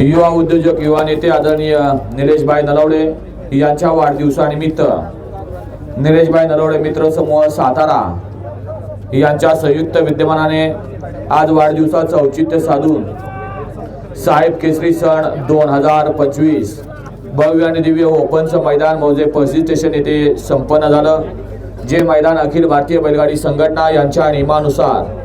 युवा उद्योजक युवा नेते आदरणीय निलेशभाई नलवडे यांच्या वाढदिवसानिमित्त. निलेशभाई नलवडे मित्र समूह सातारा यांच्या संयुक्त विद्यमानाने आज वाढदिवसाचं औचित्य साधून साहेब केसरी सण दोन हजार पंचवीस भव्य आणि दिव्य ओपनचं मैदान मौजे पस्तीस स्टेशन येथे संपन्न झालं. जे मैदान अखिल भारतीय बैलगाडी संघटना यांच्या नियमानुसार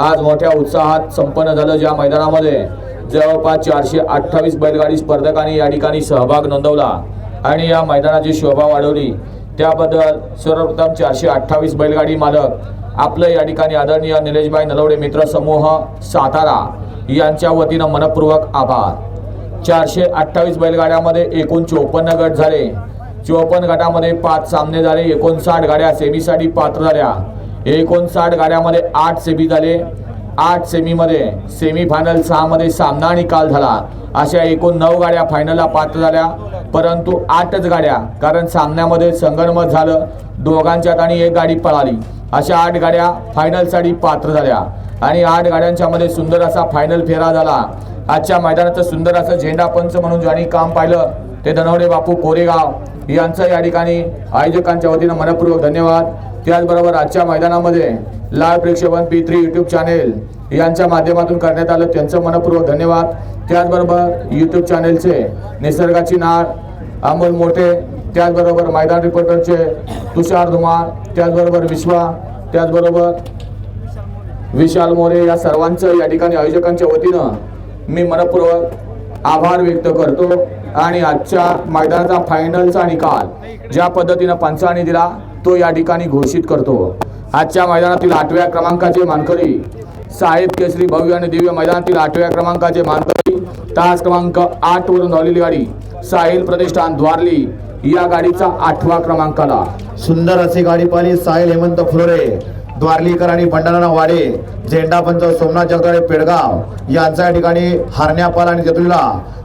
आज मोठ्या उत्साहात संपन्न झालं ज्या मैदानामध्ये जवळपास चारशे अठ्ठावीस बैलगाडी स्पर्धकांनी या ठिकाणी सहभाग नोंदवला. आणि या मैदानाची शोभा वाढवली. त्याबद्दल सर्वप्रथम चारशे अठ्ठावीस बैलगाडी मालक आपलं या ठिकाणी आदरणीय निलेशभाई नलवडे मित्र समूह सातारा यांच्या वतीनं मनपूर्वक आभार. चारशे अठ्ठावीस बैलगाड्यामध्ये एकूण चोपन्न गट झाले. चोपन्न गटामध्ये पाच सामने झाले एकोणसाठ गाड्या सेमीसाठी पात्र झाल्या. एकोणसाठ गाड्यामध्ये आठ सेमी झाले. आठ सेमीमध्ये सेमी फायनल सहामध्ये सामना आणि काल झाला. अशा एकूण नऊ गाड्या फायनलला पात्र झाल्या. परंतु आठच गाड्या कारण सामन्यामध्ये संगणमत झालं. दोघांच्यात आणि एक गाडी पळाली. अशा आठ गाड्या फायनलसाठी पात्र झाल्या. आणि आठ गाड्यांच्या मध्ये सुंदर असा फायनल फेरा झाला. आजच्या मैदानाचं सुंदर असं झेंडा पंच म्हणून ज्यांनी काम पाहिलं ते धनवडे बापू कोरेगाव यांचं या ठिकाणी आयोजकांच्या वतीनं मनपूर्वक धन्यवाद. त्याचबरोबर आजच्या मैदानामध्ये लाल प्रेक्षेपण पी थ्री यूट्यूब चॅनेल यांच्या माध्यमातून करण्यात आलं. त्यांचं मनपूर्वक धन्यवाद. त्याचबरोबर यूट्यूब चॅनेलचे निसर्गाची नाळ अमोल मोठे त्याचबरोबर मैदान रिपोर्टरचे तुषार धुमाळ त्याचबरोबर विश्वा त्याचबरोबर विशाल मोरे या सर्वांचं या ठिकाणी आयोजकांच्या वतीनं मी मनपूर्वक आभार व्यक्त करतो. आणि आजच्या मैदानाचा फायनलचा निकाल ज्या पद्धतीनं पंचाने दिला तो या ठिकाणी घोषित करतो. आजच्या मैदानातील आठव्या क्रमांकाचे मानकरी साहेब केसरी भव्य आणि दिव्य मैदानातील आठव्या क्रमांकाचे मानकरी तास क्रमांक आठ वरून धावलेली गाडी साहिल प्रतिष्ठान द्वारली या गाडीचा आठवा क्रमांकाला. सुंदर अशी गाडी पाहिली साहिल हेमंत फुलोरे. द्वारलीकर आणि भंडारा वाडे झेंडा पंच सोमनाथ जगदाळे पेडगाव यांच्या या ठिकाणी हरण्यापाल आणि जतुला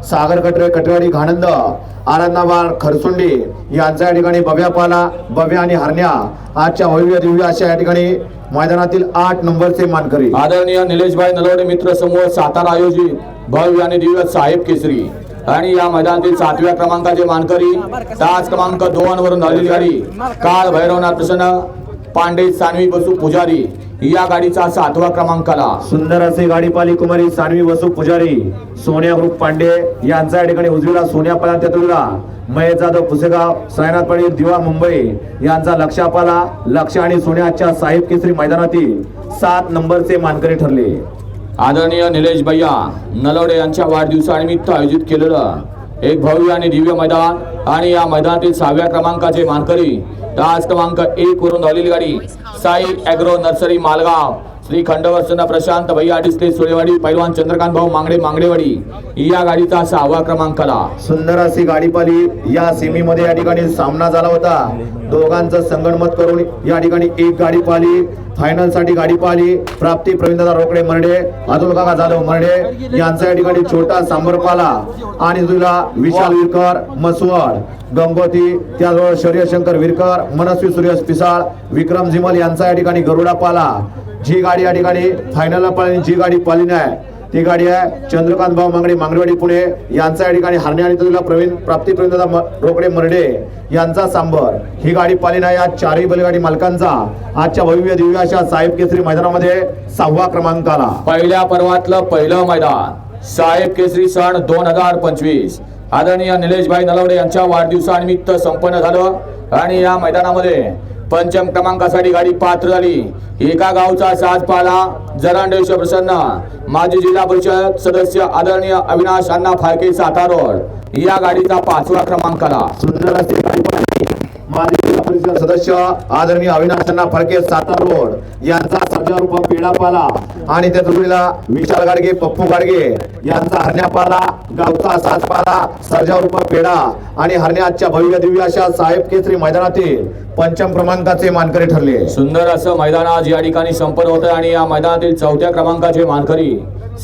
सागर कटरे कटवाडी घाणंद आनंदाबाद खरसुंडी यांच्या या ठिकाणी बव्यापाला बव्या आणि हरण्या. आजच्या भव्य दिव्य अशा या ठिकाणी मैदानातील आठ नंबरचे मानकरी. आदरणीय निलेशभाई नलवडे मित्र समूह सातारा आयोजित भव्य आणि दिव्य साहेब केसरी. आणि या मैदानातील सातव्या क्रमांकाचे मानकरी तास क्रमांक दोन वरून झालेली गाडी. काल भैरवनाथ प्रसन्न पांडे सानवी बसू पुजारी. या गाडीचा सातवा क्रमांकाला. सुंदर असे गाडी पाली कुमारी सानवी वसू पुजारी. सोन्या ग्रुप पांडे यांचा या ठिकाणी उजवीला सोन्या पाला त्यातुला महेश जाधव पुसेगाव सायनाथ पाटील दिवा मुंबई यांचा लक्षापाला लक्ष आणि सोन्याच्या साहेब केसरी मैदानातील सात नंबरचे मानकरी ठरले. आदरणीय निलेश भैया नलवडे यांच्या वाढदिवसानिमित्त आयोजित केलेलं एक भव्य आणि दिव्य मैदान आणि या मैदानातील सहाव्या क्रमांकाचे मानकरी तास क्रमांक एक वरून धावलेली गाडी साई अॅग्रो नर्सरी मालगाव. श्री खंडवसन प्रशांत भैया डिस्ले सुळेवाडी पैलवान चंद्रकांत भाऊ मांगडे मांगडेवाडी. या गाडीचा सहावा क्रमांकाला. सुंदर अशी गाडीपाली या सेमी मध्ये या ठिकाणी सामना झाला होता. दोघांचं संगणमत करून या ठिकाणी एक गाडी पाली. फायनलसाठी गाडी पाहिली. प्राप्ती प्रवीणदादा रोकडे मरडे. अतुल काका जाधव मरडे. यांचा या ठिकाणी छोटा सांबरपाला. आणि तुला विशाल विरकर मसवड. गंगोती त्याचबरोबर शौर्यशंकर विरकर मनस्वी सुरेश पिसाळ विक्रम झिमल यांचा या ठिकाणी गरुडा पाला जी गाडी या ठिकाणी फायनलला पाळली जी गाडी पाली नाही. ती गाडी आहे चंद्रकांत भाऊ मांगडे मांगडेवाडी पुणे. यांचा या ठिकाणी हरणे आणि तुला प्रवीण प्राप्ती रोकडे मरडे. यांचा सांबर. ही गाडी पाली आहे या चारही बैलगाडी मालकांचा. आजच्या भव्य दिव्य अशा साहेब केसरी मैदानामध्ये सहावा क्रमांक आला पहिल्या पर्वातलं पहिलं मैदान. साहेब केसरी सण दोन हजार पंचवीस. आदरणीय निलेशभाई नलवडे यांच्या वाढदिवसानिमित्त संपन्न झालं. आणि या मैदानामध्ये पंचम क्रमांकासाठी गाडी पात्र झाली. एका गावचा साज पाला. जरांडेश्वर प्रसन्न. माजी जिल्हा परिषद सदस्य आदरणीय अविनाश अण्णा फाळके सातारोड या गाडीचा पाचवा क्रमांकाला. सुंदर असते गाडी पाहिली माजी जिल्हा परिषद सदस्य आदरणीय अविनाशांना फडके सातार रोड यांचा सध्या रूप पेढा पाला आणि त्या जोडीला विशाल गाडगे पप्पू गाडगे यांचा हरण्यापाला गावचा साजपाला सर्जा रूप पेढा आणि हरण्याच्या भव्य दिव्य अशा साहेब केसरी मैदानातील पंचम क्रमांकाचे मानकरी ठरले. सुंदर असं मैदान आज या ठिकाणी संपन्न होतं आणि या मैदानातील चौथ्या क्रमांकाचे मानकरी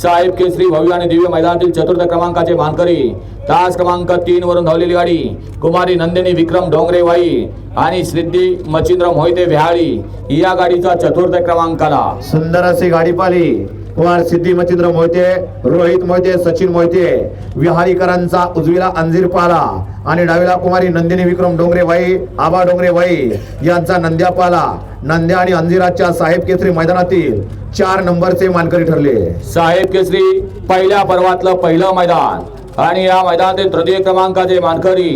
साहेब केसरी भव्य आणि दिव्य मैदानातील चतुर्थ क्रमांकाचे मानकरी. तास क्रमांक तीन वरून धावलेली गाडी. कुमारी नंदिनी विक्रम डोंगरे वाई आणि सिद्धी मच्छिंद्र मोहिते विहाळी या गाडीचा चतुर्थ क्रमांकाला. सुंदर अशी गाडी पाली कुमार सिद्धी मच्छिंद्र मोहिते रोहित मोहिते सचिन मोहिते विहारीकरांचा उजवीला अंजीर पाला आणि डावीला कुमारी नंदिनी विक्रम डोंगरे वाई आबा डोंगरे वाई यांचा नंद्या पाला. नंद्या आणि अंजिराच्या साहेब केसरी मैदानातील चार नंबरचे मानकरी ठरले. साहेब केसरी पहिल्या पर्वातलं पहिलं मैदान. आणि या मैदानातील तृतीय क्रमांकाचे मानकरी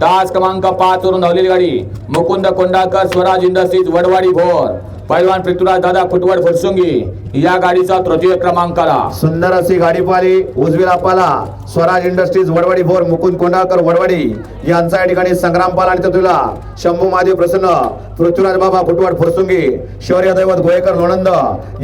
तास क्रमांक पाच वरून धावलेली गाडी मुकुंद कोंडाकर स्वराज इंडस्ट्रीज वडवाडी भोर. पैलवान पृथ्वीराज दादा फुटवड फुरसुंगी या गाडीचा तृतीय क्रमांक आला सुंदर अशी गाडी पाली उजवीला पाला स्वराज इंडस्ट्रीज वडवाडी भोर मुकुंद कोंडाळकर वडवाडी. यांचा या ठिकाणी संग्राम पाला आणि तुला शंभू महादेव प्रसन्न पृथ्वीराज बाबा फुटवाड फुरसुंगी शौर्य दैवत गोयकर लोणंद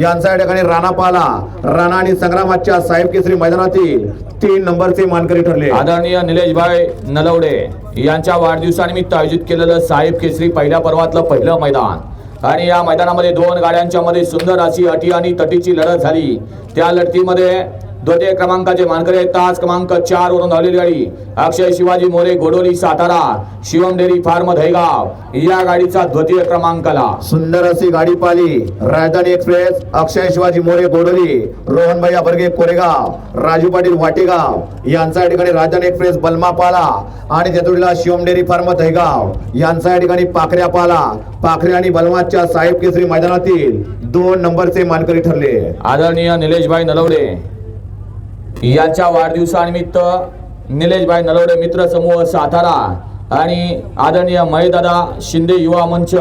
यांचा या ठिकाणी राणा पाला. राणा आणि संग्रामाच्या साहेब केसरी मैदानातील तीन नंबरचे मानकरी ठरले. आदरणीय निलेशभाई नलवडे यांच्या वाढदिवसानिमित्त आयोजित केलेलं साहेब केसरी पहिल्या पर्वातलं पहिलं मैदान. आणि या मैदानामध्ये दोन गाड्यांच्या मध्ये सुंदर अशी अटी आणि तटीची लढत झाली. त्या लढतीमध्ये द्वितीय क्रमांकाचे मानकरी आहेत. तास क्रमांक चार वरून धावलेली गाडी. Akshay Shivaji More Godoli Satara Shivam dairy farm Dhaigaon. या गाडीचा द्वितीय क्रमांक आला. सुंदर अशी गाडी पाली राजधानी एक्सप्रेस अक्षय शिवाजी मोरे गोडोली रोहन भैया बर्गे कोरेगाव राजू पाटील वाटेगाव. यांचा या ठिकाणी राजधानी एक्सप्रेस बलमा पाला आणि तेथुडीला शिवम डेअरी फार्म दहेगाव यांचा या ठिकाणी पाखऱ्या पाला. पाखरे आणि बलमाच्या साहेब केसरी मैदानातील दोन नंबरचे मानकरी ठरले. आदरणीय निलेशभाई नलवडे यांच्या वाढदिवसानिमित्त निलेशभाई नलवडे मित्र समूह सातारा आणि आदरणीय महेदादा शिंदे युवा मंच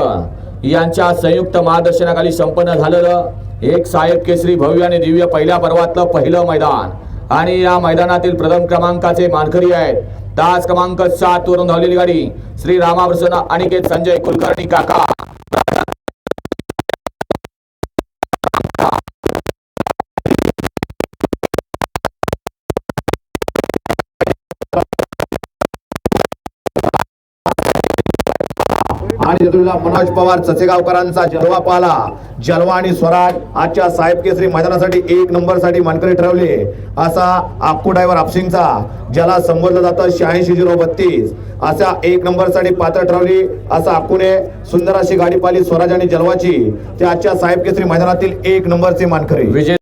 यांच्या संयुक्त मार्गदर्शनाखाली संपन्न झालेलं एक साहेब केसरी भव्य आणि दिव्य पहिल्या पर्वातलं पहिलं मैदान. आणि या मैदानातील प्रथम क्रमांकाचे मानकरी आहेत. तास क्रमांक सात वरून धावलेली गाडी श्री रामाप्रसन्न अनिकेत संजय कुलकर्णी काका. आणि मनोज पवार चसेगावकरांचा जलवा पाला जलवा आणि स्वराज आजच्या साहेब केसरी मैदानासाठी एक नंबरसाठी मानकरी ठरवले. असा आक्कू ड्रायव्हर आपसिंगचा. ज्याला संबोधलं जातं शहाऐंशी झिरो बत्तीस. असा एक नंबरसाठी पात्र ठरवली. असा आक्कूने सुंदर अशी गाडी पाली स्वराज आणि जलवाची. ते आजच्या साहेब केसरी मैदानातील एक नंबरचे मानकरी. विजय